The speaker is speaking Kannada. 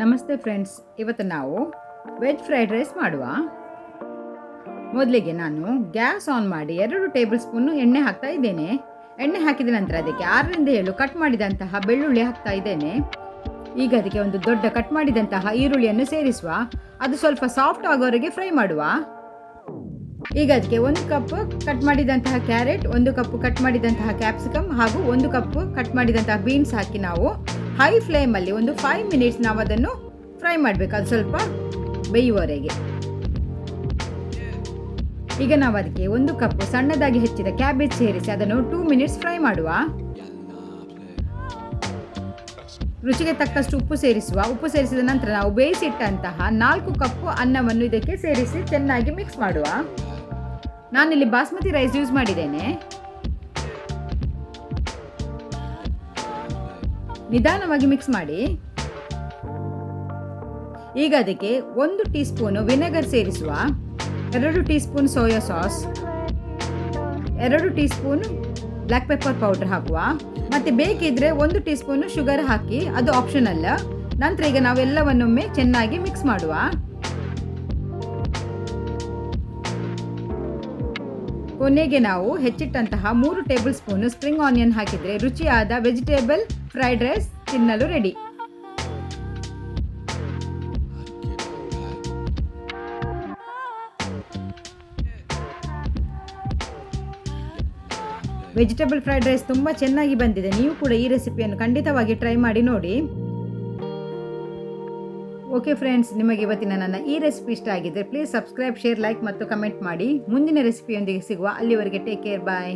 ನಮಸ್ತೆ ಫ್ರೆಂಡ್ಸ್, ಇವತ್ತು ನಾವು ವೆಜ್ ಫ್ರೈಡ್ ರೈಸ್ ಮಾಡುವ. ಮೊದಲಿಗೆ ನಾನು ಗ್ಯಾಸ್ ಆನ್ ಮಾಡಿ ಎರಡು ಟೇಬಲ್ ಸ್ಪೂನು ಎಣ್ಣೆ ಹಾಕ್ತಾ ಇದ್ದೇನೆ. ಎಣ್ಣೆ ಹಾಕಿದ ನಂತರ ಅದಕ್ಕೆ ಆರರಿಂದ ಏಳು ಕಟ್ ಮಾಡಿದಂತಹ ಬೆಳ್ಳುಳ್ಳಿ ಹಾಕ್ತಾ ಇದ್ದೇನೆ. ಈಗ ಅದಕ್ಕೆ ಒಂದು ದೊಡ್ಡ ಕಟ್ ಮಾಡಿದಂತಹ ಈರುಳ್ಳಿಯನ್ನು ಸೇರಿಸುವ. ಅದು ಸ್ವಲ್ಪ ಸಾಫ್ಟ್ ಆಗೋವರೆಗೆ ಫ್ರೈ ಮಾಡುವ. ಈಗ ಅದಕ್ಕೆ ಒಂದು ಕಪ್ ಕಟ್ ಮಾಡಿದಂತಹ ಕ್ಯಾರೆಟ್ ಒಂದು ಕಪ್ ಕಟ್ ಮಾಡಿದಂತಹ ಕ್ಯಾಪ್ಸಿಕಮ್ ಹಾಗೂ ಒಂದು ಕಪ್ ಕಟ್ ಮಾಡಿದಂತಹ ಬೀನ್ಸ್ ಹಾಕಿ ನಾವು ಹೈ ಫ್ಲೇಮಲ್ಲಿ ಒಂದು ಫೈವ್ ಮಿನಿಟ್ಸ್ ನಾವು ಅದನ್ನು ಫ್ರೈ ಮಾಡಬೇಕು. ಅದು ಸ್ವಲ್ಪ ಬೇಯುವವರೆಗೆ. ಈಗ ನಾವು ಅದಕ್ಕೆ ಒಂದು ಕಪ್ ಸಣ್ಣದಾಗಿ ಹೆಚ್ಚಿದ ಕ್ಯಾಬೇಜ್ ಸೇರಿಸಿ ಅದನ್ನು ಟೂ ಮಿನಿಟ್ಸ್ ಫ್ರೈ ಮಾಡುವ. ರುಚಿಗೆ ತಕ್ಕಷ್ಟು ಉಪ್ಪು ಸೇರಿಸುವ. ಉಪ್ಪು ಸೇರಿಸಿದ ನಂತರ ನಾವು ಬೇಯಿಸಿಟ್ಟಂತಹ ನಾಲ್ಕು ಕಪ್ಪು ಅನ್ನವನ್ನು ಇದಕ್ಕೆ ಸೇರಿಸಿ ಚೆನ್ನಾಗಿ ಮಿಕ್ಸ್ ಮಾಡುವ. ನಾನಿಲ್ಲಿ ಬಾಸ್ಮತಿ ರೈಸ್ ಯೂಸ್ ಮಾಡಿದ್ದೇನೆ. ನಿಧಾನವಾಗಿ ಮಿಕ್ಸ್ ಮಾಡಿ. ಈಗ ಅದಕ್ಕೆ ಒಂದು ಟೀ ಸ್ಪೂನು ವಿನೆಗರ್ ಸೇರಿಸುವ, ಎರಡು ಟೀ ಸ್ಪೂನ್ ಸೋಯಾ ಸಾಸ್ ಎರಡು tea spoon black pepper powder ಹಾಕುವ. ಮತ್ತು ಬೇಕಿದ್ರೆ ಒಂದು ಟೀ ಸ್ಪೂನು ಶುಗರ್ ಹಾಕಿ, ಅದು ಆಪ್ಷನಲ್ಲ ನಂತರ ಈಗ ನಾವೆಲ್ಲವನ್ನೊಮ್ಮೆ ಚೆನ್ನಾಗಿ ಮಿಕ್ಸ್ ಮಾಡುವ. ಕೊನೆಗೆ ನಾವು ಹೆಚ್ಚಿಟ್ಟಂತಹ ಮೂರು ಟೇಬಲ್ ಸ್ಪೂನು ಸ್ಪ್ರಿಂಗ್ ಆನಿಯನ್ ಹಾಕಿದರೆ ರುಚಿಯಾದ ವೆಜಿಟೇಬಲ್ ಫ್ರೈಡ್ ರೈಸ್ ತಿನ್ನಲು ರೆಡಿ. ವೆಜಿಟೇಬಲ್ ಫ್ರೈಡ್ ರೈಸ್ ತುಂಬ ಚೆನ್ನಾಗಿ ಬಂದಿದೆ. ನೀವು ಕೂಡ ಈ ರೆಸಿಪಿಯನ್ನು ಖಂಡಿತವಾಗಿ ಟ್ರೈ ಮಾಡಿ ನೋಡಿ. ಓಕೆ ಫ್ರೆಂಡ್ಸ್ ನಿಮಗೆ ಇವತ್ತಿನ ನನ್ನ ಈ ರೆಸಿಪಿ ಇಷ್ಟ ಆಗಿದ್ದರೆ ಪ್ಲೀಸ್ ಸಬ್ಸ್ಕ್ರೈಬ್ ಶೇರ್ ಲೈಕ್ ಮತ್ತು ಕಮೆಂಟ್ ಮಾಡಿ. ಮುಂದಿನ ರೆಸಿಪಿಯೊಂದಿಗೆ ಸಿಗುವ. ಅಲ್ಲಿವರೆಗೆ ಟೇಕ್ ಕೇರ್ ಬಾಯ್